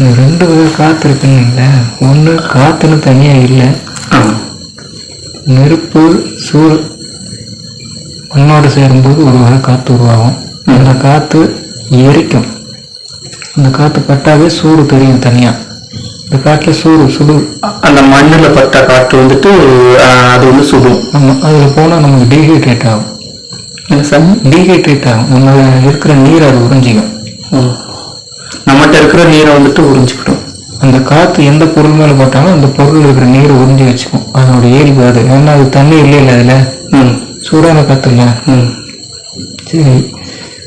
இந்த ரெண்டு வகை காற்று இருக்குன்னு ஒன்று காற்றுன்னு தனியாக இல்லை. நெருப்பு சூடு மண்ணோடு சேரும்போது ஒரு வகை காற்று உருவாகும். அந்த காற்று எரிக்கும். அந்த காற்று பட்டாவே சூடு தெரியும் தனியாக இந்த காட்டில் சூடு சுடு. அந்த மண்ணில் பட்ட காற்று வந்துட்டு அது வந்து சுடும். நம்ம அதில் போனால் நமக்கு டீஹைட்ரேட் ஆகும். சார் டீஹைட்ரேட் ஆகும். நம்ம இருக்கிற நீர் அது உறிஞ்சிக்கும். நம்மகிட்ட இருக்கிற நீரை வந்துட்டு உறிஞ்சிக்கிடும். அந்த காற்று எந்த பொருள் மேலே போட்டாலும் அந்த பொருள் இருக்கிற நீரை உறிஞ்சி வச்சுக்கும். அதனோட அது. ஏன்னா அது தண்ணி இல்லை இல்லை அதில். ம். சூடான காற்று இல்லை ம். சரி.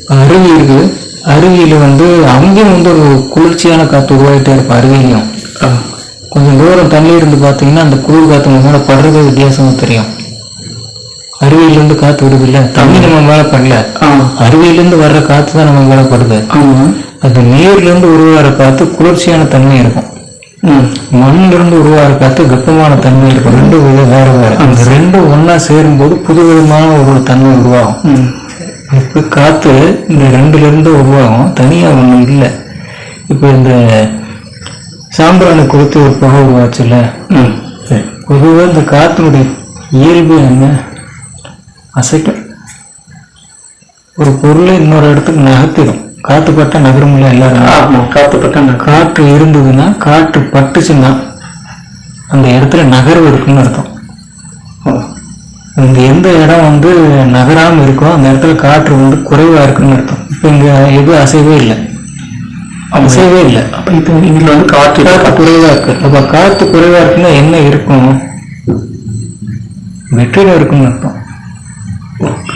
அருவி இருக்குது. அருவியில் வந்து அங்கேயும் வந்து ஒரு குளிர்ச்சியான காற்று உருவாகிட்டே இருக்கும் அருவியிலையும். ஆ. கொஞ்சம் தூரம் தள்ளி இருந்து பார்த்தீங்கன்னா அந்த குளிர் காற்று மேலே படுறது வித்தியாசமாக தெரியும். அருவியிலேருந்து காற்று விடுது இல்லை? தண்ணி நம்ம மேலே படல. அருவியிலேருந்து வர்ற காற்று தான் நம்ம மேலே படுது. அந்த நீர்லேருந்து உருவாகிற காற்று குளிர்ச்சியான தன்மை இருக்கும். ம். மண்ணிலிருந்து உருவாகிற காற்று வெப்பமான தன்மை இருக்கும். ரெண்டு வேற வேற. அந்த ரெண்டும் ஒன்றா சேரும்போது புது விதமான ஒரு தன்மை உருவாகும். ம். இப்போ காற்று இந்த ரெண்டுல இருந்து உருவாகும். தனியாக ஒன்று இல்லை. இப்போ இந்த சாம்பிராணி கொடுத்து ஒரு புகை உருவாச்சுல்ல? பொதுவாக இந்த காற்றினுடைய இயல்பு என்ன? அசைக்கும் ஒரு பொருளை இன்னொரு இடத்துக்கு நகர்த்திடும். காற்று பட்டா நகருமில்ல எல்லாரும் ஆமாம் காற்று பட்ட காற்று இருந்ததுன்னா காற்று பட்டுச்சுன்னா அந்த இடத்துல நகர்வு இருக்குன்னு அர்த்தம். இந்த எந்த இடம் வந்து நகராம இருக்கோ அந்த இடத்துல காற்று வந்து குறைவா இருக்குன்னு அர்த்தம். இப்போ இங்க எதுவும் அசைவே இல்லை. அசைவே இல்லை. அப்போ இப்போ இதில் வந்து காற்று காற்று குறைவா இருக்கு. அப்ப காற்று குறைவா இருக்குன்னா என்ன இருக்கும்? வெற்றிடம் இருக்குன்னு அர்த்தம்.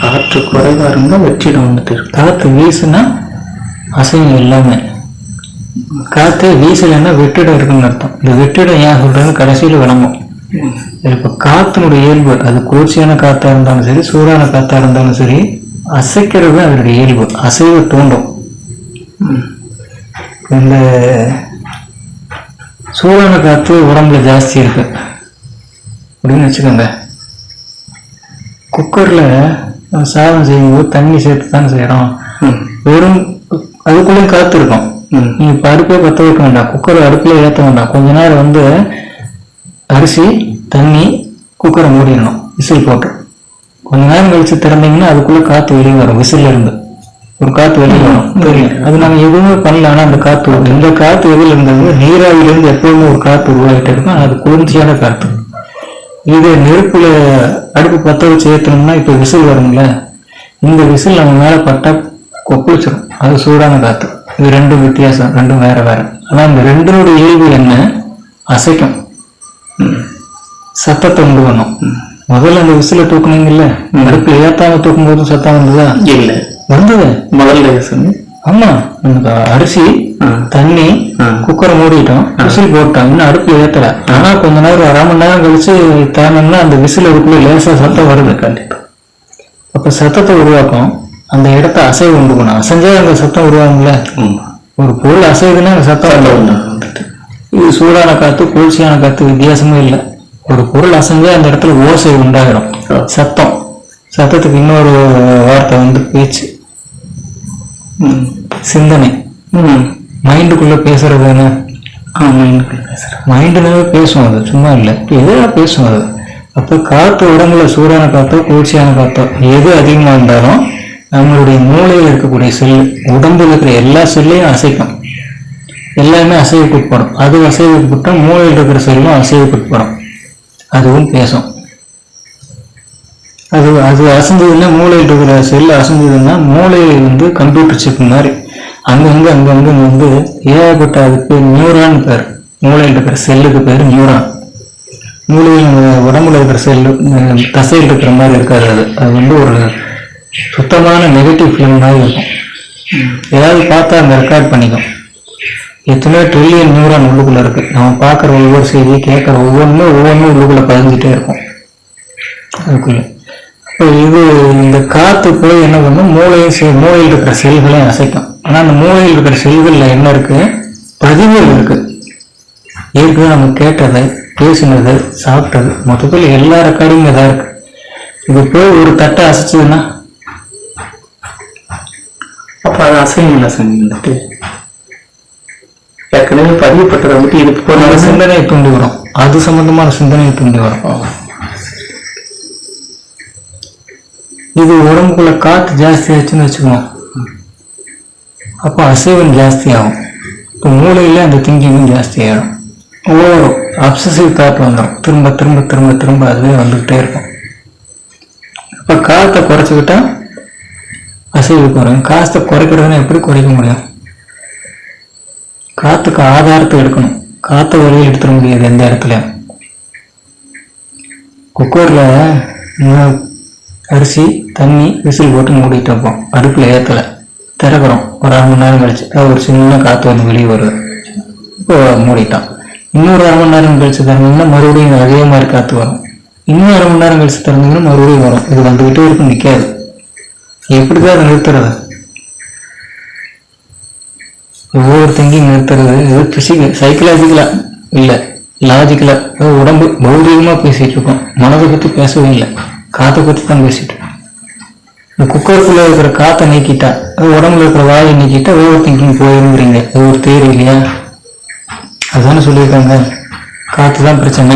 காற்று குறைவாக இருந்தால் வெற்றிடம் வந்துட்டு காற்று வீசுனா அசையும் எல்லாமே காற்று வீசலைன்னா வெற்றிடம் இருக்குன்னு அர்த்தம். இந்த வெற்றிடம் ஏன் சொல்றேன்னு கடைசியில் விளங்கும். இப்போ காற்றினுடைய இயல்பு அது குளிர்ச்சியான காற்றா இருந்தாலும் சரி சூடான காற்றா இருந்தாலும் சரி அசைக்கிறது அதனுடைய இயல்பு. அசைவு தூண்டும். இந்த சூடான காற்று உடம்புல ஜாஸ்தி இருக்கு. அப்படின்னு வச்சுக்கோங்க. குக்கரில் சாதம் செய்யும்போது தண்ணி சேர்த்து தான் செய்கிறோம் வெறும் அதுக்குள்ளேயும் காற்று இருக்கும் ம். நீ இப்போ அடுப்பே பற்ற வைக்க வேண்டாம். குக்கர் அடுப்பில் ஏற்ற வேண்டாம். கொஞ்ச நேரம் வந்து அரிசி தண்ணி குக்கரை மூடிடணும். விசில் போட்டு. கொஞ்ச நேரம் கழிச்சு திறந்தீங்கன்னா அதுக்குள்ள காற்று வெளியே வரும். விசில்ல இருந்து. ஒரு காற்று வெளியே வரும். அது நம்ம எதுவுமே பண்ணல. ஆனால் அந்த காற்று வரும். இந்த காற்று எதில் இருந்தது? நீராவிலிருந்து எப்பவுமே ஒரு காற்று உருவாகிட்டே இருக்கும். அது குளிர்ச்சியான காற்று இது நெருப்புல அடுப்பு பற்ற வச்சு ஏற்றணும்னா இப்போ விசில் வரும்ல. இந்த விசில் நம்ம மேலே பட்டா கொப்பளிச்சிடும் அது சூடான காற்று. இது ரெண்டும் வித்தியாசம் ரெண்டும் வேற வேற. ஆனால் இந்த ரெண்டினுடைய இயல்பு என்ன? அசைக்கும். சத்தத்தை உண்டு பண்ணும் முதல்ல அந்த விசில தூக்குனீங்கல்ல? அடுப்புல ஏத்தாம தூக்கும் போது சத்தம் வந்ததா? இல்லை. வந்தது? முதல்ல ஆமா. நமக்கு அரிசி. தண்ணி. குக்கரை மூடிட்டோம். விசில் போட்டோம் இன்னும் அடுப்புல ஏத்தல ஆனா கொஞ்ச நேரம் அரை மணி நேரம் கழிச்சு தேனம்னா அந்த விசில் அதுக்குள்ள லேசா சத்தம் வருது. கண்டிப்பா. அப்ப சத்தத்தை உருவாக்கும். அந்த இடத்த அசைவு உண்டு பண்ணும் அசைஞ்சா அந்த சத்தம் உருவாகும்ல? ஒரு பொருள் அசையுதுன்னா அந்த சத்தம். வந்துட்டு இது சூடான காத்து குளிர்ச்சியான காத்து வித்தியாசமே இல்லை. ஒரு பொருள் அசைஞ்சா அந்த இடத்துல ஓசை உண்டாயிடும் ஆ. சத்தம். சத்தத்துக்கு இன்னொரு வார்த்தை வந்து பேச்சு. சிந்தனை. மைண்டுக்குள்ள பேசுறது என்ன? எனக்கு பேசுகிறேன் மைண்டுனாவே பேசும் அது. சும்மா இல்லை. எதாவது பேசும் அது. அப்போ காற்று உடம்புல சூடான காத்தோ குளிர்ச்சியான காத்தோ எது அதிகமாக இருந்தாலும் நம்மளுடைய மூளையில் இருக்கக்கூடிய செல் உடம்புல இருக்கிற எல்லா செல்லையும் அசைக்கும். எல்லாமே அசைவுக்குட்படும். அது அசைவுக்குட்பட்டால் மூளையில் இருக்கிற செல்லும் அசைவுக்குட்படும். அதுவும் பேசும். அது அது அசைஞ்சதுன்னா மூளையில் இருக்கிற செல் அசைஞ்சதுன்னா மூளையில் வந்து கம்ப்யூட்டர் சிப் மாதிரி அங்கங்கே அங்கங்கே வந்து ஏகப்பட்ட அதுக்கு நியூரான் பேர். மூளையில் இருக்கிற செல்லுக்கு பேர் நியூரான். மூளையில் உடம்புல இருக்கிற செல்லு தசையில் இருக்கிற மாதிரி இருக்காது அது. அது வந்து ஒரு சுத்தமான நெகட்டிவ் ஃபிலிம் மாதிரி இருக்கும். ஏதாவது பார்த்தா அந்த ரெக்கார்ட் பண்ணிக்கும். எத்தனையோ ட்ரில்லியன் நியூரான் உள்ளுக்குள்ளே இருக்கு. நம்ம பார்க்குற ஒவ்வொரு செய்தி கேட்குற ஒவ்வொன்றுமே ஒவ்வொன்றும் உள்ளுக்குள்ளே பதிஞ்சிட்டே இருக்கும். அதுக்குள்ளே. இப்போ இது இந்த காற்று போய் என்ன பண்ணும்? மூளையும் செ- மூளையில் இருக்கிற செல்களையும் அசைக்கும். ஆனால் அந்த மூளையில் இருக்கிற செல்களில் என்ன இருக்கு? பதிவுகள் இருக்கு. ஏற்கனவே நம்ம கேட்டது பேசினது சாப்பிட்டது மொத்தத்தில் எல்லா ரெக்கார்டிங் இதாக இருக்கு. இது போய் ஒரு தட்டை அசைச்சதுன்னா சாமி வந்துட்டு ஏற்கனவே பதியப்பட்டதை வந்துட்டு இது போன சிந்தனையை தூண்டி வரும். அது சம்பந்தமான சிந்தனையை தூண்டி வரும். இது உடம்புக்குள்ள காற்று ஜாஸ்தி ஆச்சுன்னு வச்சுக்கோங்க. அப்போ அசைவம் ஜாஸ்தி ஆகும். இப்போ மூளையில அந்த திங்கிங்கும் ஜாஸ்தி ஆகிடும் ஓவரும் அப்சசிவ் தாட் வந்துடும் திரும்ப திரும்ப திரும்ப திரும்ப அதுவே வந்துக்கிட்டே இருக்கும். அப்போ காற்றை குறைச்சிக்கிட்டா அசைவு குறையும் காசை குறைக்கிறதுனா எப்படி குறைக்க முடியும்? காத்துக்கு ஆதாரத்தை எடுக்கணும். காற்றை வழியில் எடுத்துட முடியாது எந்த இடத்துலயும் குக்கரில் அரிசி தண்ணி விசில் போட்டு மூடிட்டு வைப்போம் அடுப்பில் ஏற்றலை திறக்கிறோம். ஒரு அரை மணி நேரம் கழிச்சு. அது ஒரு சின்ன காற்று வந்து வெளியே வருது. இப்போ மூடிட்டான் இன்னொரு அரை மணி நேரம் கழிச்சு திறந்தீங்கன்னா மறுபடியும் அதே மாதிரி காற்று வரும். இன்னும் அரை மணி நேரம் கழிச்சு திறந்தீங்கன்னா மறுபடியும் வரும். இது வந்துக்கிட்டே இருக்கும் நிற்காது எப்படிதான் நிறுத்துறது? ஒவ்வொரு திங்கிங் நிறுத்துறது. இது பிசிக்கல் சைக்கலாஜிக்கலா இல்லை லாஜிக்கலா உடம்பு பௌதிகமா பேசிட்டு இருக்கோம் மனதை பத்தி பேசவே இல்லை. காற்றை பத்தி தான் பேசிட்டு இருக்கோம் இந்த குக்கருக்குள்ள இருக்கிற காற்றை நீக்கிட்டா அது உடம்புல இருக்கிற வாயை நீக்கிட்டா ஓவர் திங்கிங் போயிருங்கிறீங்க. அது ஒரு தேரி இல்லையா? அதுதானே சொல்லியிருக்காங்க. காற்று தான் பிரச்சனை.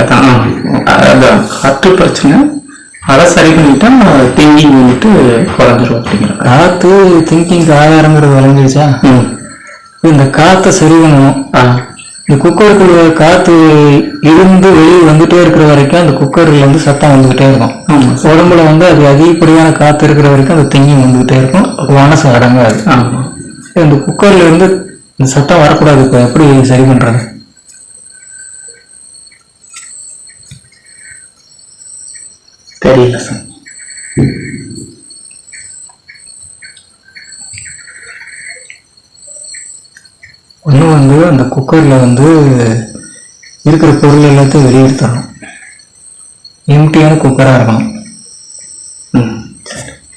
அதான். அதான். காற்று பிரச்சனை. அதை சரி பண்ணிட்டா திங்கிங் வந்துட்டு குறைஞ்சிரும் அப்படிங்கிறாங்க காத்து திங்கிங்க்கு ஆதாரங்கிறது விளங்கிடுச்சா ம். இந்த காத்தை சரி பண்ணணும். இந்த குக்கருக்குள்ள காத்து இருந்து வெளியே வந்துட்டே இருக்கிற வரைக்கும் அந்த குக்கர்ல இருந்து சத்தம் வந்துகிட்டே இருக்கும். உடம்புல வந்து அது அதிகப்படியான காத்து இருக்கிற வரைக்கும் அந்த திங்கி வந்துகிட்டே இருக்கும். மனசு அடங்காது. இந்த குக்கர்ல இருந்து இந்த சத்தம் வரக்கூடாது. இப்ப எப்படி சரி பண்றது? சார் ஒண்ணு வந்து அந்த குக்கர்ல வந்து இருக்கிற பொருள் எல்லாத்தையும் வெளியே எடுத்துடணும் எம்டியான குக்கரா இருக்கணும்.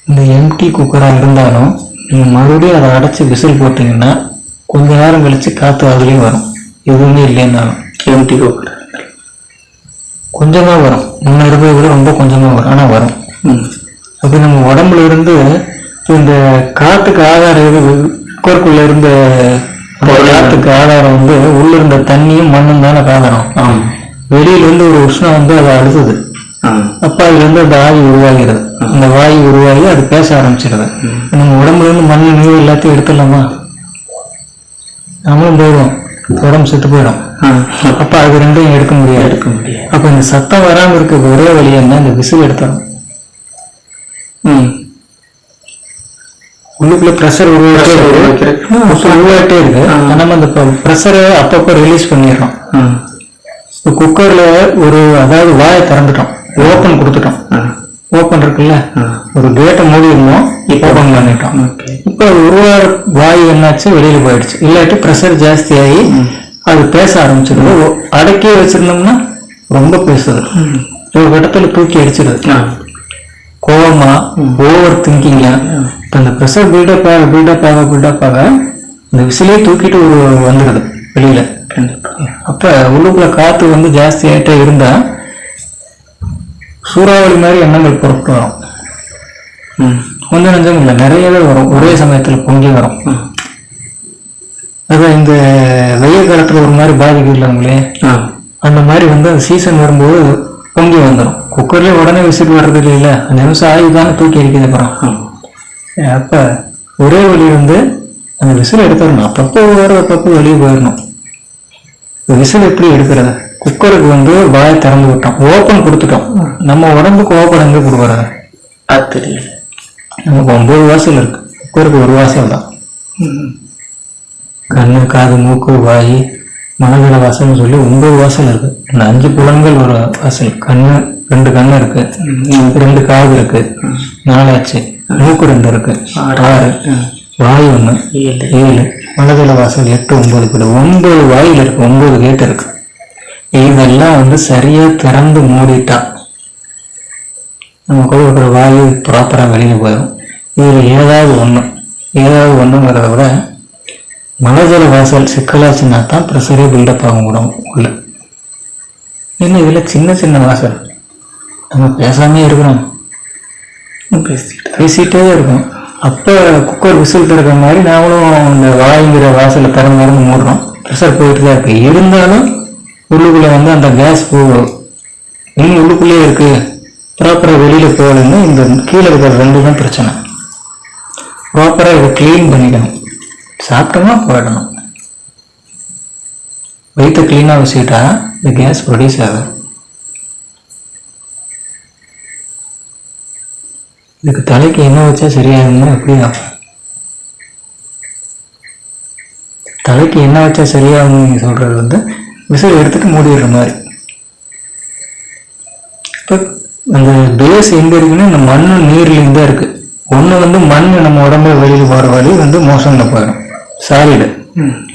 இந்த எம்டி குக்கரா இருந்தாலும் நீங்க மறுபடியும் அதை அடைச்சு விசில் போட்டீங்கன்னா கொஞ்ச நேரம் கழிச்சு காத்து அதுலயும் வரும். எதுவுமே இல்லைன்னாலும். எம்டி கோபுரம் கொஞ்சமா வரும். முன்ன இருந்ததை விட ரொம்ப கொஞ்சமா வரும். ஆனா வரும். அப்படி நம்ம உடம்புல இருந்து இந்த காத்துக்கு ஆதாரம் எது குக்கருக்குள்ள இருந்த காத்துக்கு ஆதாரம் வந்து உள்ள இருந்த தண்ணியும் மண்ணும் தானே ஆதாரம் ஆமா. வெளியில இருந்து ஒரு உஷ்ணம் வந்து அதை அழுத்துது ஆ. அப்ப அதுல இருந்து அந்த ஆவி உருவாகிறது. அந்த வாயு உருவாகி அது பேச ஆரம்பிச்சிடுது நம்ம உடம்புல இருந்து மண் நீர் எல்லாத்தையும் எடுத்துடலாமா? நம்மளும் போயிடும் உடம்பு செத்து போயிடும். அப்ப அது ரெண்டையும் எடுக்க முடியாது. எடுக்க முடியாது. அப்ப இந்த சத்தம் வராம இருக்க ஒரே வழி என்ன? இந்த விசில் எடுத்துடும் ம். உள்ளுக்குள்ள ப்ரெஷர் உருவாக்கிட்டே Pressure இருக்கு. நம்ம அந்த ப்ரெஷரை அப்பப்போ ரிலீஸ் பண்ணிடுறோம். இப்போ குக்கர்ல ஒரு அதாவது வாயை திறந்துட்டோம். ஓப்பன் கொடுத்துட்டோம். ஓப்பன் இருக்குல்ல? ஒரு கேட்டை மூடி இருந்தோம். இப்போ ஓப்பன் பண்ணிட்டோம். இப்போ அது உருவாக வாயு என்னாச்சு? வெளியில போயிடுச்சு. இல்லாட்டி ப்ரெஷர் ஜாஸ்தி ஆகி அது பேச ஆரம்பிச்சிடுது அடக்கியே வச்சிருந்தோம்னா ரொம்ப பேசுது. ஒரு கட்டத்துல தூக்கி அடிச்சிடுது ஆ. கோவமா ஓவர் திங்கிங்ல இப்போ இந்த ப்ரெஷர் பில்டப் ஆக பில்டப் ஆக பில்டப் ஆக இந்த விசிலே தூக்கிட்டு ஒரு வந்துடுது வெளியில. அப்ப உள்ளுக்குள்ள காத்து வந்து ஜாஸ்தி ஆயிட்டே இருந்தா சூறாவளி மாதிரி எண்ணங்கள் புறப்பட்டு வரும். ம். கொஞ்சம் நஞ்சம் இல்லை நிறையவே வரும். ஒரே சமயத்துல பொங்கி வரும். அதான் இந்த வெயில் காலத்துல ஒரு மாதிரி பாதிப்பு இல்லைங்களே அந்த மாதிரி வந்து அந்த சீசன் வரும்போது பொங்கி வந்துடும் குக்கர்லயே உடனே விசில் வர்றது இல்லைல்ல. அஞ்சு நிமிஷம் ஆகி தானே தூக்கி அடிக்குது அப்புறம். அப்ப ஒரே வழி வந்து அந்த விசில் எடுத்துடணும். அப்பப்போ வர அப்பப்போ வெளியே போயிடணும். விசில் எப்படி எடுக்கிறது? குக்கருக்கு வந்து வாயை திறந்து விட்டோம். ஓப்பன் கொடுத்துட்டோம். நம்ம உடம்புக்கு ஓப்பன் எங்க கொடுக்குறது? அது தெரியல. நமக்கு ஒன்பது வாசல் இருக்கு. குக்கருக்கு ஒரு வாசல் தான். கண்ணு காது மூக்கு வாய் மனதில வாசல்னு சொல்லி ஒன்பது வாசல் இருக்கு. இந்த அஞ்சு புலன்கள் ஒரு வாசல். கண்ணு ரெண்டு கண்ணு இருக்கு. ரெண்டு காது இருக்கு. நாலாச்சு. மூக்கு ரெண்டு இருக்கு. ஆறு. வாய் ஒண்ணு. ஏழு. மனதில வாசல் எட்டு ஒன்பது கூட ஒன்பது வாயில் இருக்கு. ஒன்பது கேட் இருக்கு. இதெல்லாம் வந்து சரியா திறந்து மூடிட்டா நம்ம கூட இருக்கிற வாயு ப்ராப்பரா வெளியில போயிடும். இதுல ஏதாவது ஒண்ணு. ஏதாவது ஒண்ணுங்கிறத விட மனதில வாசல் சிக்கலாச்சுன்னா தான் ப்ரெஷரே பில்டப் ஆகும் உடம்பு உள்ள. என்ன இதில் சின்ன சின்ன வாசல்? நம்ம பேசாமே இருக்கிறோம் பேசிட்டு பேசிகிட்டே இருக்கோம் அப்போ குக்கர் விசில் திறக்கிற மாதிரி நாமளும் இந்த வாயுங்கிற வாசலை திறந்து திறந்து மூடுறோம். ப்ரெஷர் போயிட்டு தான் இருக்கு. இருந்தாலும் உள்ளுக்குள்ளே வந்து அந்த கேஸ் போகும். இன்னும் உள்ளுக்குள்ளேயே இருக்குது ப்ராப்பராக வெளியில் போகலன்னு இந்த கீழே இருக்கிற ரெண்டு தான் பிரச்சனை. ப்ராப்பராக இதை க்ளீன் பண்ணிக்கணும். சாப்பிட்டோமா போயிடணும். வயிற்று க்ளீனாக வச்சுக்கிட்டா இந்த கேஸ் ப்ரொடியூஸ் ஆகும் இதுக்கு தலைக்கு என்ன வச்சா சரியாகும்னா எப்படி ஆகும் தலைக்கு என்ன வச்சா சரியாகும்னு நீங்கள் சொல்றது வந்து விசில் எடுத்துட்டு மூடிடுற மாதிரி. இப்போ அந்த பேஸ் எங்கே இருக்குன்னா இந்த மண்ணு நீர்லேயும் தான் இருக்கு. ஒண்ணு வந்து மண் நம்ம உடம்புல வெளியில போகிற வழி வந்து மோஷன்ல போயிடும். சாலிடு.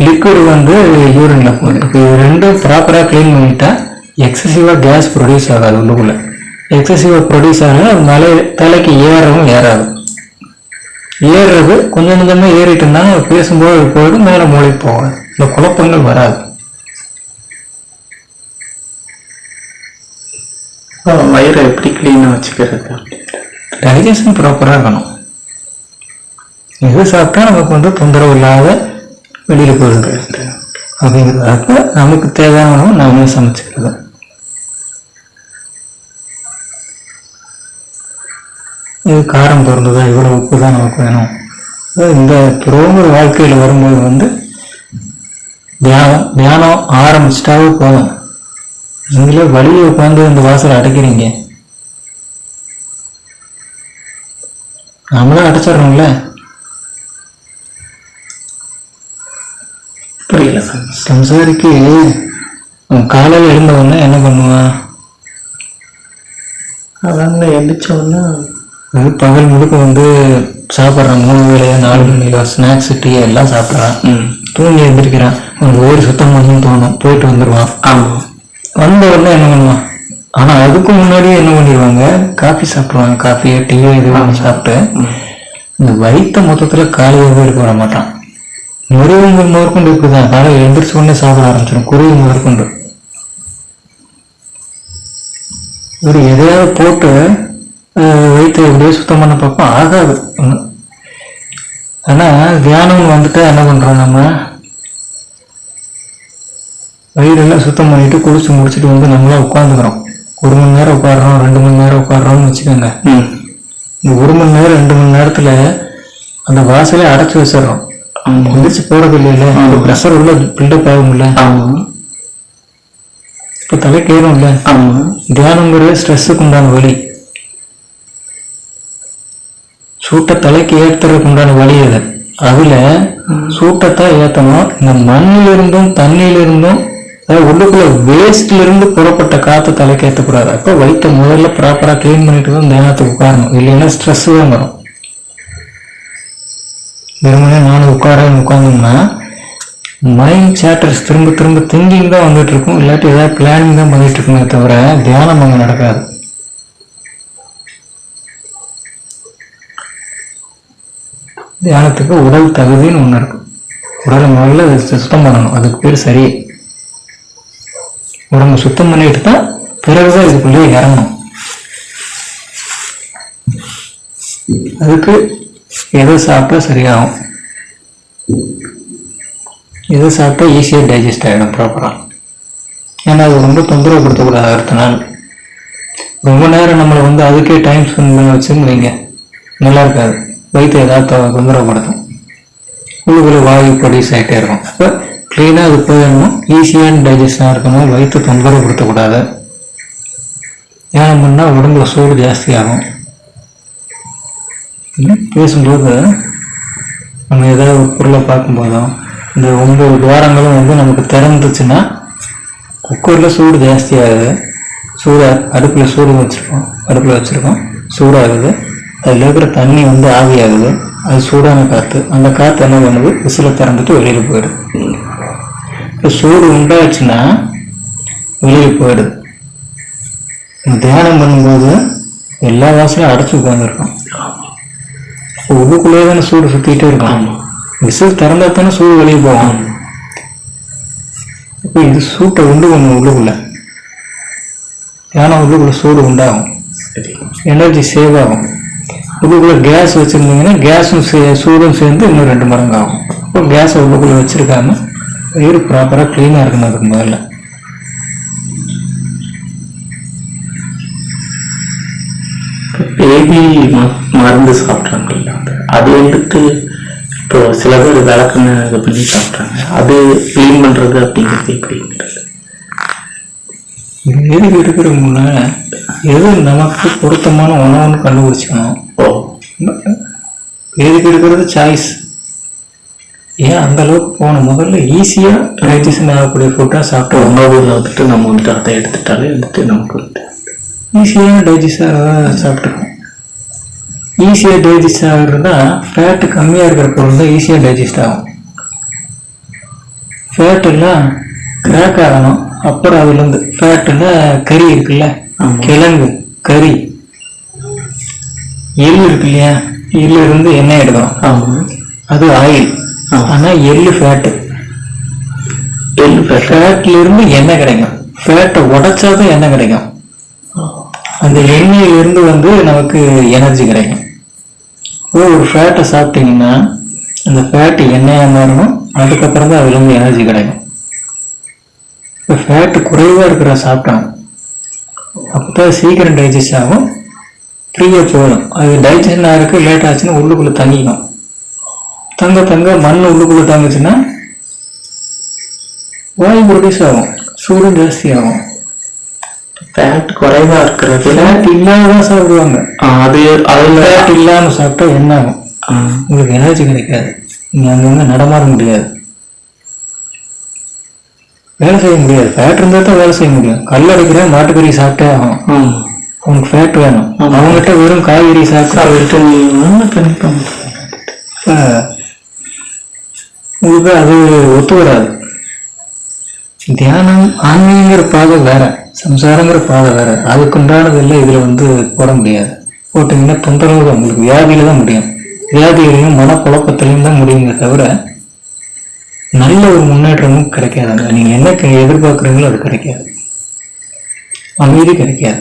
லிக்விட் வந்து யூரின்ல போகுது. இப்போ இது ரெண்டும் ப்ராப்பரா க்ளீன் பண்ணிட்டா எக்ஸசிவா கேஸ் ப்ரொடியூஸ் ஆகாது உள்ளுக்குள்ள. எக்ஸசிவா ப்ரொடியூஸ் அது மலை தலைக்கு ஏறவும் ஏறாது. ஏறுறது கொஞ்சம் கொஞ்சமா ஏறிட்டு இருந்தாலும் பேசும்போது போயிடும் மேல மூளைக்கு போகாது. இந்த குழப்பங்கள் வராது. வயிறை எப்படி க்ளீனாக வச்சுக்கிறது டைஜஷன் ப்ராப்பராக இருக்கணும். எது சாப்பிட்டா நமக்கு வந்து தொந்தரவு இல்லாத வெளியில் போயிடுது அப்படிங்கிறதாக நமக்கு தேவையான உணவு நாமளே சமைச்சுக்கிறது. இது காரம் திறந்ததா இவ்வளோ உப்பு தான் நமக்கு வேணும். இந்த துறவுங்கிற வாழ்க்கையில் வரும்போது வந்து தியானம் தியானம் ஆரம்பிச்சிட்டாவே போதும். நீங்களே வழியை உட்காந்து இந்த வாசலை அடைக்கிறீங்க. நம்மளும் அடைச்சிடணும்ல. புரியல சார் சம்சாரிக்கு காலையில் எழுந்த உடனே என்ன பண்ணுவான் அதாங்க உடனே அது பகல் முழுக்க வந்து சாப்பிட்றான். மூணு வேலையா நாலு மணிக்கா ஸ்நாக்ஸ் டீ எல்லாம் சாப்பிட்றான். தூங்கி எழுந்திருக்கிறான். அவனுக்கு ஓடி சுத்தம் பண்ணணும்னு தோணும். போயிட்டு வந்துடுவான் ஆமாம் வந்த உடனே என்ன பண்ணுவான்? ஆனா அதுக்கு முன்னாடியே என்ன பண்ணிடுவாங்க? காஃபி சாப்பிடுவாங்க. காஃபியோ டீயோ எதுவும் சாப்பிட்டு இந்த வயிற்ற மொத்தத்துல காலையாகவே இருக்க விட மாட்டான். மிருகங்கள் முதற்கொண்டு இப்படிதான் காலையில் எழுந்திரிச்ச உடனே சாப்பிட ஆரம்பிச்சிடும். குருவி முதற்கொண்டு இவர் எதையாவது போட்டு வயிற்றை எப்படியோ சுத்தம் பண்ண பார்ப்போம். ஆகாது. ஒண்ணும். ஆனா தியானம் வந்துட்டா என்ன பண்றோம் நம்ம? வயிறெல்லாம் சுத்தம் பண்ணிட்டு குளிச்சு முடிச்சுட்டு வந்து நம்மளா உட்காந்துக்கிறோம் ஒரு மணி நேரம் உட்காடுறோம் ரெண்டு மணி நேரம் உட்காடுறோம்னு வச்சுக்கோங்க. இந்த ஒரு மணி நேரம் ரெண்டு மணி நேரத்துல அந்த வாசலே அடைச்சு வச்சிடறோம். எந்திரிச்சு போறது இல்லையில. ப்ரெஷர் உள்ள பில்டப் ஆகும்ல. இப்போ தலை ஆமாம் தியானங்கிறது ஸ்ட்ரெஸ்ஸுக்கு உண்டான வழி சூட்டை தலைக்கு ஏற்றுறதுக்கு உண்டான வழி அது. அதுல சூட்டத்தான் ஏத்தணும். இந்த மண்ணில இருந்தும் தண்ணியில இருந்தும் அதாவது உள்ளுக்குள்ள வேஸ்ட்ல இருந்து புறப்பட்ட காத்து தலைக்கு ஏற்றக்கூடாது அப்போ வயிற்ற முதல்ல ப்ராப்பரா க்ளீன் பண்ணிட்டு தான் தியானத்துக்கு உட்காரணும். இல்லைன்னா ஸ்ட்ரெஸ் தான் வரும். வெறுமனே நானும் உட்காரன்னு உட்காந்தோம்னா மைண்ட் சேட்டர்ஸ் திரும்ப திரும்ப திங்கிங் தான் வந்துட்டு இருக்கும் இல்லாட்டி ஏதாவது பிளானிங் தான் பண்ணிட்டு இருக்குமே தவிர தியானம் அங்கே நடக்காது. தியானத்துக்கு உடல் தகுதின்னு ஒன்று இருக்கு. உடலை முதல்ல சுத்தம் பண்ணணும். அதுக்கு பேர் சரி. உடம்பு சுத்தம் பண்ணிட்டு தான் பிறகுதான் இதுக்குள்ளேயே இறங்கணும். அதுக்கு எதை சாப்பிட்டா சரியாகும்? எதை சாப்பிட்டா ஈஸியாக டைஜஸ்ட் ஆகிடும் ப்ராப்பராக ஏன்னா அது ரொம்ப தொந்தரவு கொடுத்தக்கூடாது அடுத்த நாள். ரொம்ப நேரம் நம்மளை வந்து அதுக்கே டைம் ஸ்பெண்ட் பண்ண வச்சுன்னு வைங்க. நல்லா இருக்காது. வயிற்று ஏதாவது தொந்தரவுப்படுத்தும் உள்ளுக்குள்ள வாயு ப்ரொடியூஸ் ஆகிட்டே இருக்கும். அப்போ க்ளீனாக அது போயிடணும். ஈஸியான டைஜஷனாக இருக்கணும். வயிற்று தொந்தரவு கொடுத்தக்கூடாது தியானம் பண்ணால் உடம்புல சூடு ஜாஸ்தியாகும் பேசும்போது நம்ம ஏதாவது ஒரு பொருளை பார்க்கும்போதும் இந்த ஒன்பது துவாரங்களும் வந்து நமக்கு திறந்துச்சுன்னா குக்கரில் சூடு ஜாஸ்தியாகுது. சூடாக சூடா அடுப்பில் சூடு வச்சுருக்கோம். அடுப்பில் வச்சுருக்கோம். சூடாகுது. அதில் இருக்கிற தண்ணி வந்து ஆவியாகுது. அது சூடான காற்று அந்த காற்று என்ன பண்ணுது? விசில திறந்துட்டு வெளியில் போயிடுது. இப்போ சூடு உண்டாச்சுன்னா வெளியில் போயிடுது. தியானம் பண்ணும்போது எல்லா வாசலையும் அடைச்சி உட்காந்துருக்கோம் உள்ளுக்குள்ளேயே தானே சூடு சுத்திட்டே இருக்கும் விசில் திறந்தா தானே சூடு வெளியே போகும். இப்போ இது சூட்டை உண்டு பண்ணும் உள்ளுக்குள்ள. தியானம் உள்ளுக்குள்ள சூடு உண்டாகும். எனர்ஜி சேவ் ஆகும். உள்ளுக்குள்ள கேஸ் வச்சிருந்தீங்கன்னா கேஸும் சே- சூடும் சேர்ந்து இன்னும் ரெண்டு மடங்கு ஆகும் அப்போ கேஸை உள்ளுக்குள்ள வச்சிருக்காம வயிறு ப்ராப்பராக க்ளீனாக இருக்கணும் அதுக்கு முதல்ல. பேபி மருந்து சாப்பிட்றாங்கல்ல அது வந்துட்டு இப்போ சில பேர் விளக்குன்னு இது பண்ணி சாப்பிட்றாங்க. அது க்ளீன் பண்றது அப்படிங்கிறது எப்படிங்கிறது எதுக்கு இருக்கிற முன்னால எது நமக்கு பொருத்தமான உணவுன்னு கண்டுபிடிச்சிக்கணும். ஓ. எதுக்கு இருக்கிறது? சாய்ஸ் ஏன் அந்த அளவுக்கு போன முதல்ல ஈஸியாக டைஜஷன் ஆகக்கூடிய ஃபுட்டாக சாப்பிட்டு உணவுல வந்துட்டு நம்ம வந்துட்டு அதை எடுத்துட்டாலே வந்துட்டு நமக்கு வந்து ஈஸியாக டைஜஸ்ட் ஆக ஈஸியாக டைஜஸ்ட் ஆகுறதுனா ஃபேட்டு கம்மியாக இருக்கிற பொருள் தான் ஈஸியாக டைஜஸ்ட் ஆகும். ஃபேட் எல்லாம் கிராக் ஆகணும். அப்புறம் அதுலேருந்து ஃபேட்டுன்னா கறி இருக்குல்ல. கிழங்கு கறி. எள் இருக்கு இல்லையா? எள்ளு இருந்து எண்ணெய் எடுக்கணும் ஆமாம் அது ஆயில். ஆனால் எள்ளு ஃபேட்டு எள்ளு பேட்டை ஃபேட்ல இருந்து எண்ணெய் கிடைக்கும். ஃபேட்டை உடைச்சாதான் எண்ணெய் கிடைக்கும். அந்த எண்ணெயில இருந்து வந்து நமக்கு எனர்ஜி கிடைக்கும். ஒரு ஃபேட்டை சாப்பிட்டீங்கன்னா அந்த ஃபேட் எண்ணெயாக மாறணும்? அதுக்கப்புறம் தான் அதுலேருந்து எனர்ஜி கிடைக்கும். இப்போ ஃபேட்டு குறைவாக இருக்கிற சாப்பிட்டாங்க அப்போ தான் சீக்கிரம் டைஜஸ்ட் ஆகும். ஃப்ரீயாக போயிடும் அது டைஜஷன் ஆகிறதுக்கு லேட் ஆச்சுன்னா உள்ளுக்குள்ளே தங்கிக்கும். தங்க தங்க மண் உள்ளுக்குள்ளே தங்குச்சுன்னா வாயு ப்ரொடியூஸ் ஆகும். சூடும் ஜாஸ்தி ஆகும். ஃபேட் குறைவா இருக்கிறது. ஃபேட் இல்லாமதான் சாப்பிடுவாங்க. அது அதுல ஃபேட் இல்லாம சாப்பிட்டா என்ன ஆகும் உங்களுக்கு எனர்ஜி கிடைக்காது. நீங்க அங்கங்க நடமாட முடியாது. வேலை செய்ய முடியாது. ஃபேட் இருந்தா தான் வேலை செய்ய முடியும். கல் அடிக்கிறேன் மாட்டுக்கறி சாப்பிட்டே ஆகும். உனக்கு ஃபேட் வேணும். அவங்ககிட்ட வெறும் காய்கறி சாப்பிட்டா அவர்கிட்ட நீ ஒண்ணும் கண்டிப்பா அஹ், உங்களுக்கு அது ஒத்து வராது. தியானம் ஆன்மீகங்கிற பாதை வேற. சம்சாரங்கிற பாதை வேற. அதுக்குண்டானது இல்லை இதுல வந்து போட முடியாது. போட்டீங்கன்னா தொந்தரவு தான். உங்களுக்கு வியாதியில தான் முடியும். வியாதியிலையும் மனக்குழப்பத்திலையும் தான் முடியுமே தவிர நல்ல ஒரு முன்னேற்றமும் கிடைக்காதுங்க நீங்க என்ன எதிர்பார்க்குறீங்களோ அது கிடைக்காது. அமைதி கிடைக்காது.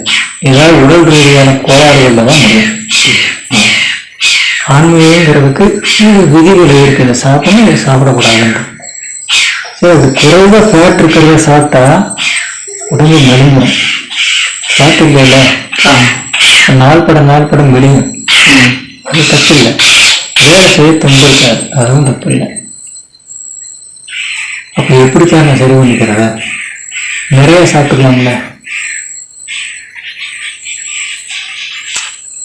ஏதாவது உடல் ரீதியான கோளாறுகளில் தான் முடியும். ஆன்மீகங்கிறதுக்கு இது விதிகள் இருக்குது. சாப்பிடணும் இதை சாப்பிடக்கூடாதுன்னு சரி அது குறைவாக ஃபேட் இருக்கிறத சாப்பிட்டா உடம்பு ஃபேட் இல்லைல்ல நாள் படம் நாள் படம் மெலியும். அது தப்பு இல்லை வேலை செய்ய தெம்பு இருக்காது அதுவும் தப்பு இல்லை அப்போ எப்படித்தான் நான் சரி பண்ணிக்கிறத நிறைய சாப்பிட்டுக்கலாம்ல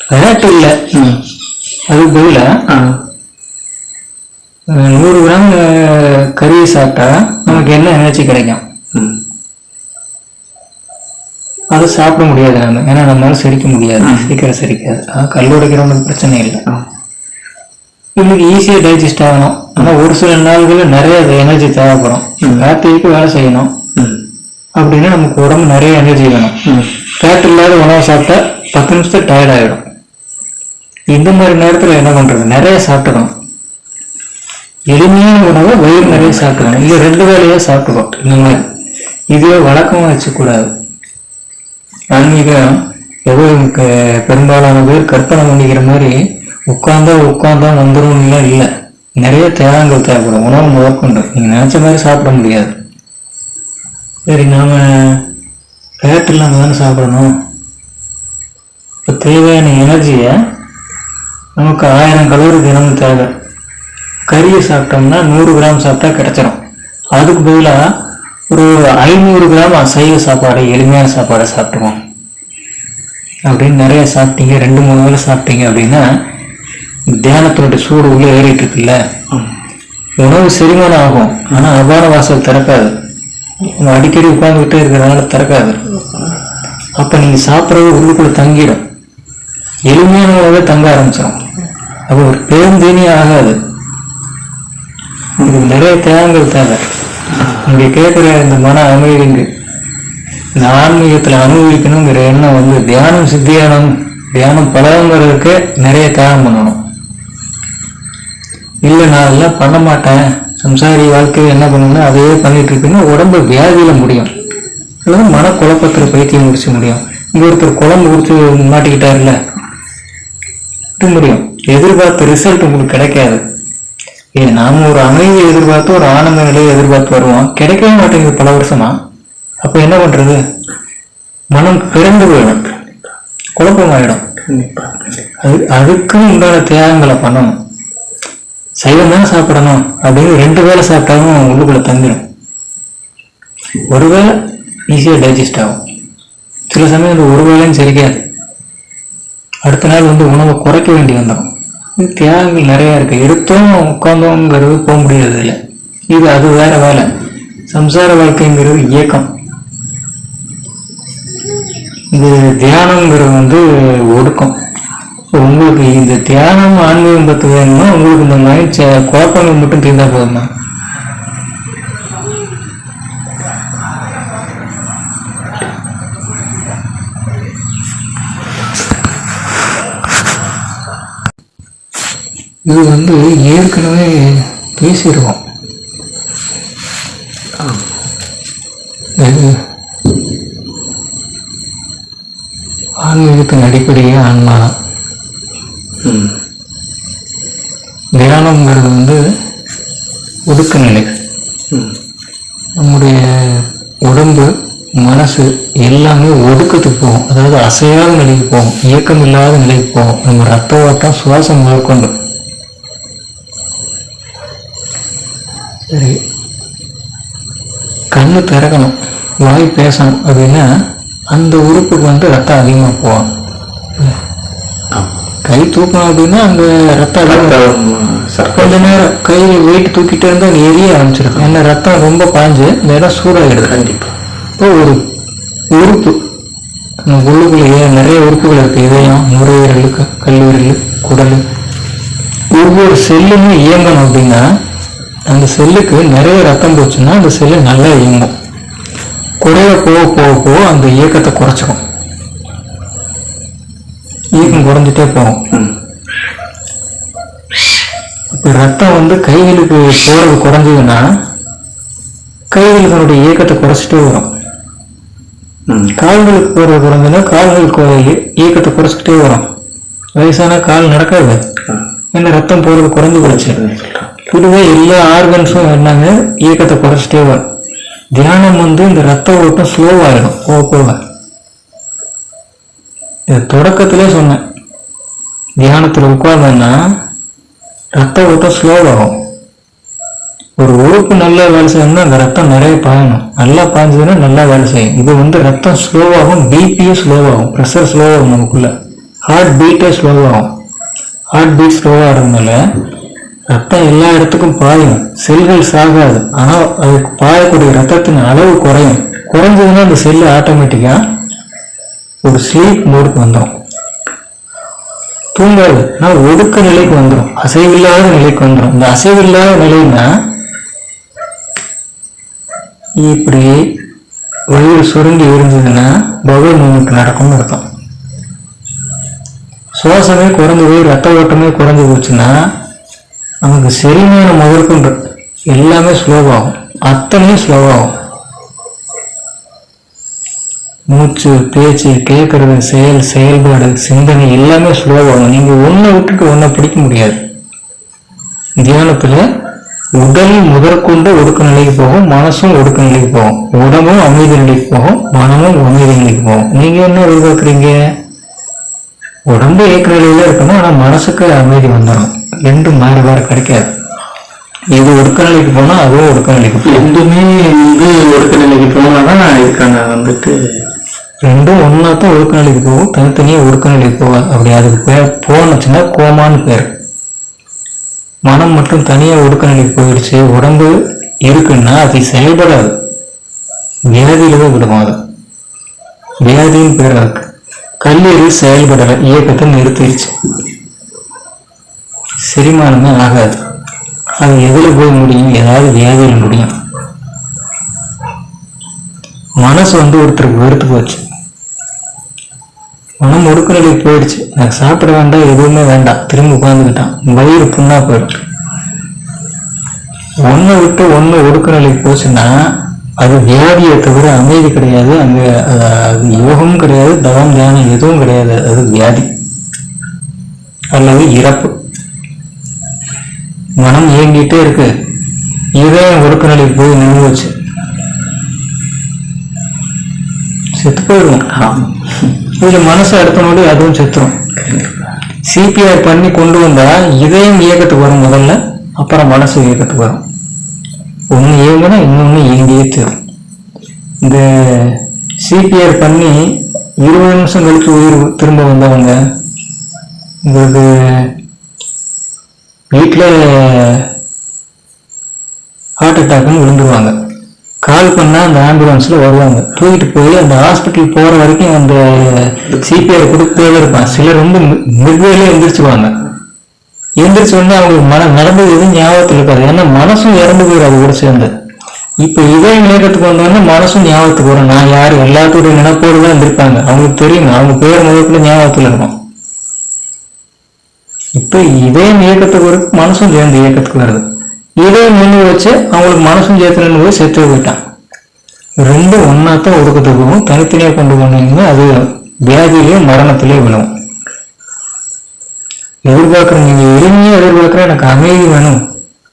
ஃபேட் இல்லை அது பதிலாக நூறு கிராம் கறியை சாப்பிட்டா நமக்கு என்ன எனர்ஜி கிடைக்கும் ம், அதை சாப்பிட முடியாது நம்ம. ஏன்னா நம்மளால செரிக்க முடியாது. சீக்கிரம் செரிக்காது அது கல் உடைக்கிறவனுக்கு பிரச்சனை இல்லை. இவனுக்கு ஈஸியாக டைஜஸ்ட் ஆகணும். ஆனால் ஒரு சில நாள்களில் நிறைய எனர்ஜி தேவைப்படும். ராத்திரிக்கு வேலை செய்யணும். அப்படின்னா நமக்கு உடம்பு நிறைய எனர்ஜி வேணும். ஃபேட் இல்லாத உணவை சாப்பிட்டா பத்து நிமிஷத்துக்கு டயர்ட் ஆகிடும் இந்த மாதிரி நேரத்தில் என்ன பண்ணுறது நிறைய சாப்பிட்டுக்கணும். எளிமையான உணவை வயிறு நிறைய சாப்பிட்டுக்கணும். இல்லை ரெண்டு வேலையாக சாப்பிட்டுக்கோ நீங்கள் இதுவே வழக்கமாக வச்சுக்கூடாது ஆன்மீகம் ஏதோ பெரும்பாலானது கற்பனை பண்ணிக்கிற மாதிரி உட்காந்தா உட்காந்தா வந்துடும்லாம் இல்லை. நிறைய தியாகங்கள் தேவைப்படும். உணவு முதற்கொண்டு. நீங்கள் நினச்ச மாதிரி சாப்பிட முடியாது. சரி நாம ஃபேட் இல்லாமல் தானே சாப்பிடணும்? இப்போ தேவையான எனர்ஜியை நமக்கு ஆயிரம் கலோரி தினமும் தேவை. கறியை சாப்பிட்டோம்னா நூறு கிராம் சாப்பிட்டா கிடைச்சிரும். அதுக்கு பதிலாக ஒரு ஐநூறு கிராம் அசைவ சாப்பாடு எளிமையான சாப்பாடை சாப்பிட்டுவோம் அப்படின்னு நிறைய சாப்பிட்டீங்க ரெண்டு மூணு வேளை சாப்பிட்டீங்க அப்படின்னா தியானத்தினுடைய சூடு உள்ளே ஏறிட்டு இருக்குல்ல உணவு செரிமானம் ஆகும். ஆனால் அபார வாசல் திறக்காது. நம்ம அடிக்கடி உட்காந்துக்கிட்டே இருக்கிறதுனால திறக்காது. அப்போ நீங்கள் சாப்பிட்றது உள்ளுக்குள்ள தங்கிடும். எளிமையான உணவே தங்க ஆரம்பிச்சிடும் அப்போ ஒரு பேருந்தேனியே ஆகாது. இதுக்கு நிறைய தேவைகள் தேவை. இங்கே கேட்குற இந்த மன அமைதிங்க இந்த ஆன்மீகத்தில் அனுபவிக்கணுங்கிற எண்ணம் வந்து தியானம் சித்தியானம் தியானம் பழகுங்கிறதுக்கு நிறைய தியானம் பண்ணணும். இல்லை நான் எல்லாம் பண்ண மாட்டேன். சம்சாரி வாழ்க்கை என்ன பண்ணணும்னா அதையே பண்ணிட்டு இருக்குன்னா உடம்பு வியாதியில் முடியும். அல்லது மனக்குழப்பத்தில் பைத்தியம் முடிச்சு முடியும். இங்க ஒருத்தர் குழம்பு குடிச்சு மாட்டிக்கிட்டாருல்ல முடியும். எதிர்பார்த்த ரிசல்ட் உங்களுக்கு கிடைக்காது. ஏன் நாம ஒரு அமைதியை எதிர்பார்த்து ஒரு ஆனந்த நிலையை எதிர்பார்த்து வருவோம். கிடைக்கவே மாட்டேங்குது பல வருஷமா. அப்ப என்ன பண்றது? மனம் பிறந்து போயிடும். குழப்பமாயிடும். அது அதுக்கும் உண்டான தியாகங்களை பண்ணணும். சைவம் தான் சாப்பிடணும்? அப்படின்னு ரெண்டு வேளை சாப்பிட்டாலும் உள்ளுக்குள்ள தங்கிடும் ஒருவேளை ஈஸியாக டைஜஸ்ட் ஆகும். சில சமயம் அந்த ஒரு வேளையும் செரிக்காது. அடுத்த நாள் வந்து உணவை குறைக்க வேண்டி வந்துடும் இது தியாகங்கள் நிறைய இருக்கு. எடுத்தோம் உட்காந்தோங்கிறது போக முடியாது இல்லை இது அது வேற வேலை. சம்சார வாழ்க்கைங்கிறது இயக்கம். இது தியானம்ங்கிறது வந்து ஒடுக்கம். உங்களுக்கு இந்த தியானம் ஆன்மீகம் பற்றி வேணும்னா உங்களுக்கு இந்த மைண்ட் குழப்பங்கள் மட்டும் தீர்ந்தா போதுமா இது வந்து ஏற்கனவே பேசியிருக்கோம். ஆன்மீகத்தின் அடிப்படையே ஆன்மா. தான் வந்து ஒடுக்க நிலை நம்முடைய உடம்பு மனசு எல்லாமே ஒடுக்கத்துக்கு போகும். அதாவது அசையாத நிலைக்கு போகும். இயக்கம் இல்லாத நிலைக்கு போகும். நம்ம ரத்த ஓட்டம் சுவாசம் முதற்கொண்டு. சரி. கண்ணு திறக்கணும். வாய் பேசணும். அப்படின்னா அந்த உறுப்புக்கு வந்து ரத்தம் அதிகமாக போகும் கை தூக்கணும் அப்படின்னா அங்கே ரத்தம் கொஞ்ச நேரம் கையில் வெயிட் தூக்கிட்டே இருந்தால் அது எரிய ஆரம்பிச்சிருக்கும் ஏன்னா ரத்தம் ரொம்ப பாஞ்சு இந்த இடம் சூடாகிடுது. கண்டிப்பா. இப்போ ஒரு உறுப்பு நம்ம உள்ளுக்குள்ள ஏன் நிறைய உறுப்புகள் இருக்கு. இதயம் நுரையீரல் கல்லீரல் குடல். ஒவ்வொரு செல்லுமே இயங்கணும் அப்படின்னா அந்த செல்லுக்கு நிறைய ரத்தம் போச்சுன்னா அந்த செல்லு நல்லா இயங்கும். குறைய போக போக போக அந்த இயக்கத்தை குறைச்சிக்கும் இயக்கம் குறைஞ்சிட்டே போகும். இப்போ ரத்தம் வந்து கைகளுக்கு போறது குறைஞ்சதுன்னா கைகளுக்கு இயக்கத்தை குறைச்சிட்டே வரும். கால்களுக்கு போறது குறைஞ்சதுன்னா கால்களுக்கு இய- இயக்கத்தை குறைச்சிக்கிட்டே வரும். வயசான கால் நடக்காது. ஏன்னா ரத்தம் போறது குறைஞ்சு போச்சு. இதுவே எல்லா ஆர்கன்ஸும் என்னங்க இயக்கத்தை குறைச்சிட்டே வரும். தியானம் வந்து இந்த ரத்த ஓட்டம் ஸ்லோவாயிடும் போக போக இது தொடக்கத்திலே சொன்னேன். தியானத்தில் உட்கார்ந்தேன்னா ரத்த ஓட்டம் ஸ்லோவாகும் ஒரு உறுப்பு நல்லா வேலை செய்யணும்னா அந்த ரத்தம் நிறைய பாயணும். நல்லா பாய்ஞ்சதுன்னா நல்லா வேலை செய்யும். இது வந்து ரத்தம் ஸ்லோவாகும் பிபியும் ஸ்லோவாகும் ப்ரெஷர் ஸ்லோவாகும் நமக்குள்ள. ஹார்ட் பீட்டே ஸ்லோவாகும் ஹார்ட் பீட் ஸ்லோவாகிறதுனால ரத்தம் எல்லா இடத்துக்கும் பாயும். செல்கள் சாகாது. ஆனால் அதுக்கு பாயக்கூடிய ரத்தத்தின் அளவு குறையும். குறைஞ்சதுன்னா அந்த செல்லு ஆட்டோமேட்டிக்காக ஒரு ஸ்லீப் மோடுக்கு வந்துடும் தூங்காது. ஆனால் ஒடுக்க நிலைக்கு வந்துடும் அசைவில்லாத நிலைக்கு வந்துடும் இந்த அசைவில்லாத நிலைன்னா இப்படி வயிறு சுருங்கி இருந்ததுன்னா பகல் மூமெண்ட் நடக்கும்னு அர்த்தம். சுவாசமே குறைஞ்சு போய் ரத்த ஓட்டமே குறைஞ்சு போச்சுன்னா நமக்கு செரிமானம் முதற்கொண்டு எல்லாமே ஸ்லோவாகும். அத்தனையும் ஸ்லோவாகும். மூச்சு பேச்சு கேட்கறது செயல் செயல்பாடு சிந்தனை எல்லாமே ஸ்லோவாகும். நீங்க ஒன்றை விட்டுட்டு ஒன்றை பிடிக்க முடியாது. தியானத்துல உடல் முதற்கொண்டு ஒடுக்க நிலைக்கு போகும் மனசும் ஒடுக்க நிலைக்கு போகும். உடம்பும் அமைதி நிலைக்கு போகும் மனமும் அமைதி நிலைக்கு போகும். நீங்க என்ன எதிர்பார்க்குறீங்க? உடம்பு இயக்க நிலையில இருக்கணும் ஆனால் மனசுக்கு அமைதி வந்துடும் ரெண்டும் மாறி மாறி கிடைக்காது. இது ஒடுக்க நிலைக்கு போனா அதுவும் ஒடுக்க நிலைக்கு போகும். ரெண்டுமே வந்து ஒடுக்க நிலைக்கு போனாதான் இதுக்கான வந்துட்டு ரெண்டும் ஒன்னா தான் ஒடுக்க நிலைக்கு போகும். தனித்தனியா ஒடுக்க நிலைக்கு போகாது. அப்படி அதுக்கு பேர் போனுச்சுன்னா கோமான்னு பேர். மனம் மட்டும் தனியா ஒடுக்க நிலைக்கு போயிடுச்சு. உடம்பு இருக்குன்னா அது செயல்படாது. வியாதியில தான் விடுவோம் அது? வியாதின்னு பேர் அதுக்கு. கல்லீரல் செயல்படலை. இயக்கத்தை நிறுத்திடுச்சு. செரிமானமே ஆகாது. அது எதில் போய் முடியும்? ஏதாவது வியாதியில் முடியும். மனசு வந்து ஒருத்தருக்கு வெறுத்து போச்சு. மனம் ஒடுக்க நிலைக்கு போயிடுச்சு. எனக்கு சாப்பிட வேண்டாம் எதுவுமே வேண்டாம். திரும்ப உட்காந்துக்கிட்டான் வயிறு புண்ணா போயிடுச்சு. ஒன்று விட்டு ஒன்று ஒடுக்க நிலைக்கு போச்சுன்னா அது வியாதியை தவிர அமைதி கிடையாது. அங்கே அது யோகமும் கிடையாது. தவம் தியானம் எதுவும் கிடையாது. அது வியாதி. அல்லது இறப்பு. மனம் இயங்கிட்டே இருக்கு. இதயம் ஒடுக்க நிலைக்கு போய் நின்றுச்சு செத்து போயிடுவோம். ஆமா. இதுல மனசு அடுத்த அதுவும் செத்துரும். சிபிஆர் பண்ணி கொண்டு வந்தா இதயம் இயக்கத்துக்கு வரும் முதல்ல அப்புறம் மனசு இயக்கத்துக்கு வரும். ஒன்று இயங்குனா இன்னொன்று இயங்கியே தரும். இந்த சிபிஆர் பண்ணி இருபது நிமிஷம் கழித்து உயிர் திரும்ப வந்தவங்க உங்களுக்கு வீட்டில் ஹார்ட் அட்டாக்னு விழுந்துருவாங்க. கால் பண்ணால் அந்த ஆம்புலன்ஸில் வருவாங்க. தூக்கிட்டு போய் அந்த ஹாஸ்பிட்டல் போகிற வரைக்கும் அந்த சிபிஆர் கொடுத்தே இருப்பான் சிலர் வந்து மிருகவிலே எந்திரிச்சுவாங்க எந்திரிச்ச உடனே அவங்களுக்கு மன நடந்தது எதுவும் ஞாபகத்தில் இருக்காது. ஏன்னா மனசும் இறந்து போயிடாது ஒரு கூட சேர்ந்து. இப்போ இதே நேரத்துக்கு வந்தோடனே மனசும் ஞாபகத்துக்கு வரும். நான் யார்? எல்லாத்துடைய நினைப்போடு தான் இருந்திருப்பாங்க. அவங்களுக்கு தெரியும். அவங்க பேர் முதல்ல ஞாபகத்தில் இருக்கும். இப்போ இதே இயக்கத்துக்கு வரும் மனசும் சேர்ந்து இயக்கத்துக்கு வருது. இதே நின்று வச்சு அவங்களுக்கு மனசும் சேர்த்துன்னு போய் செத்து போயிட்டான். ரெண்டு ஒன்னாத்தான் தான் ஒடுக்கத்துக்கு போகும் தனித்தனியா கொண்டு போனீங்கன்னா அது வியாதியிலேயும் மரணத்திலேயே விழும். எதிர்பார்க்குற நீங்க எளிமையாக எதிர்பார்க்குற எனக்கு அமைதி வேணும்.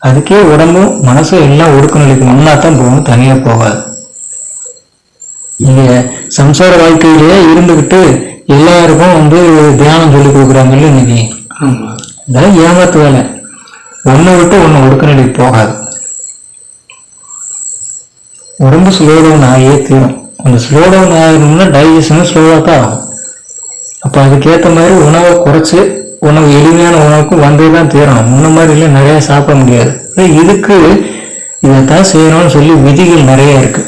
அதுக்கே உடம்பும் மனசும் எல்லாம் ஒடுக்க நிலைக்கு ஒன்னா தான் போகும் தனியா போகாது. நீங்கள் சம்சார வாழ்க்கையிலேயே இருந்துக்கிட்டு எல்லாருக்கும் வந்து தியானம் சொல்லி கொடுக்குறாங்கல்ல இன்னைக்கு. இதெல்லாம் ஏமாத்து வேலை. ஒண்ணை விட்டு ஒண்ணு ஒடுக்க போகாது. உடம்பு ஸ்லோ டவுன் ஆகியே தீரும். அந்த ஸ்லோ டவுன் ஆகணும்னா டைஜஷனும் ஸ்லோவாக தான் ஆகும். அப்போ அதுக்கேற்ற மாதிரி உணவை குறைச்சு உணவு எளிமையான உணவுக்கு வந்தே தான் தீரணும். முன்ன மாதிரி இல்லை சாப்பிட முடியாது. இதுக்கு இதைத்தான் செய்யணும்னு சொல்லி விதிகள் நிறைய இருக்கு.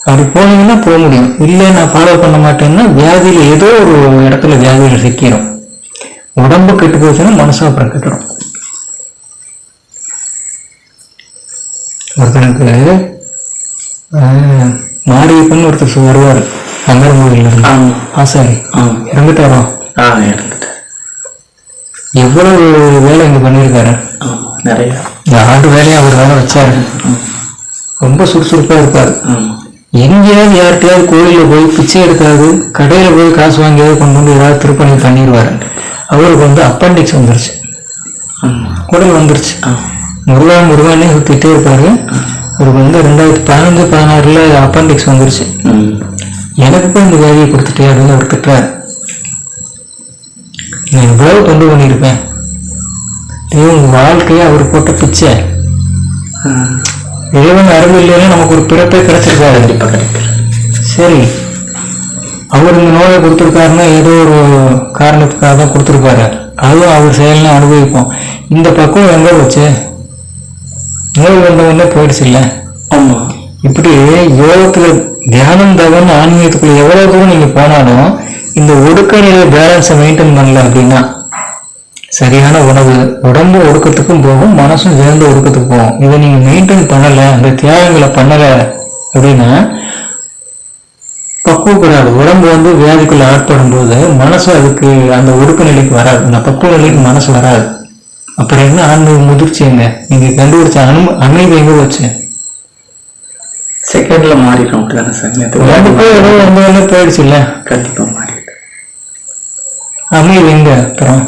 அப்படி போனீங்கன்னா போக முடியும். இல்லை நான் ஃபாலோ பண்ண மாட்டேன்னா வியாதியில் ஏதோ ஒரு இடத்துல வியாதியில் சிக்கிறோம் உடம்பு கெட்டு போச்சுன்னா மனசும் அப்புறம் கெட்டுரும் ஒருத்தனுக்கு மாரியப்பன் ஒருத்தர் வருவார். அங்கரங்கோயில இருந்து ஆசாரி. இறந்துட்டாரோ? எவ்வளவு வேலை இங்க பண்ணியிருக்காரு? நிறைய. இந்த ஆண்டு வேலையை அவர் வேலை வச்சாரு. ரொம்ப சுறுசுறுப்பா இருப்பாரு. ஆமா. எங்கேயாவது யார்கிட்டயாவது கோயிலில் போய் பிச்சை எடுக்காது கடையில போய் காசு வாங்கியாவது கொண்டு வந்து ஏதாவது திருப்பணி பண்ணிடுவாரு. அவருக்கு வந்து அப்பண்டிக்ஸ் வந்துருச்சு. உடல் வந்துருச்சு. முருகா முருகானே சுற்றிட்டே இருப்பாரு. அவருக்கு வந்து ரெண்டாயிரத்தி பதினஞ்சு பதினாறுல அப்பண்டிக்ஸ் வந்துருச்சு. எனக்கு போய் இந்த வேலையை கொடுத்துட்டே அப்படின்னு அவர் திட்டுறாரு. நான் இவ்வளவு தொண்டு பண்ணியிருப்பேன். இது உங்கள் வாழ்க்கையை அவர் போட்ட பிச்சை. இறைவன் அருள் இல்லைன்னா நமக்கு ஒரு பிறப்பே கிடைச்சிருக்காரு கண்டிப்பா கிடைக்கிறேன் சரி. அவர் இந்த நோயை கொடுத்துருக்காருன்னா ஏதோ ஒரு காரணத்துக்காக தான் கொடுத்துருப்பாரு. அதுவும் அவர் செயல்னு அனுபவிப்போம். இந்த பக்கம் எங்க போச்சு? நோய் வந்த உடனே போயிடுச்சு இல்லை? ஆமா. இப்படி யோகத்துல தியானம் தவன் ஆன்மீகத்துக்குள்ள எவ்வளவு தூரம் நீங்க போனாலும் இந்த ஒடுக்க நிலை பேலன்ஸை மெயின்டைன் பண்ணல அப்படின்னா சரியான உணவு. உடம்பு ஒடுக்கத்துக்கும் போகும் மனசும் சேர்ந்து ஒடுக்கத்துக்கு போகும். இதை நீங்க மெயின்டைன் பண்ணல அந்த தியாகங்களை பண்ணல அப்படின்னா பக்குவப்படாது உடம்பு வந்து வியாதிக்குள்ள ஆட்படும் போது மனசு அதுக்கு அந்த ஒடுக்க நிலைக்கு வராது. அந்த பக்குவ நிலைக்கு மனசு வராது. அப்புறம் என்ன ஆன்மீக முதிர்ச்சி எங்க நீங்க கண்டுபிடிச்ச அனு அமைதி எங்க போச்சு? செகண்ட்ல மாறிடும் அப்படிதானே சார். கண்டிப்பா ஏதோ வந்து வந்து போயிடுச்சுல்ல? கண்டிப்பா மாறிடும் அமைதி எங்க? அப்புறம்?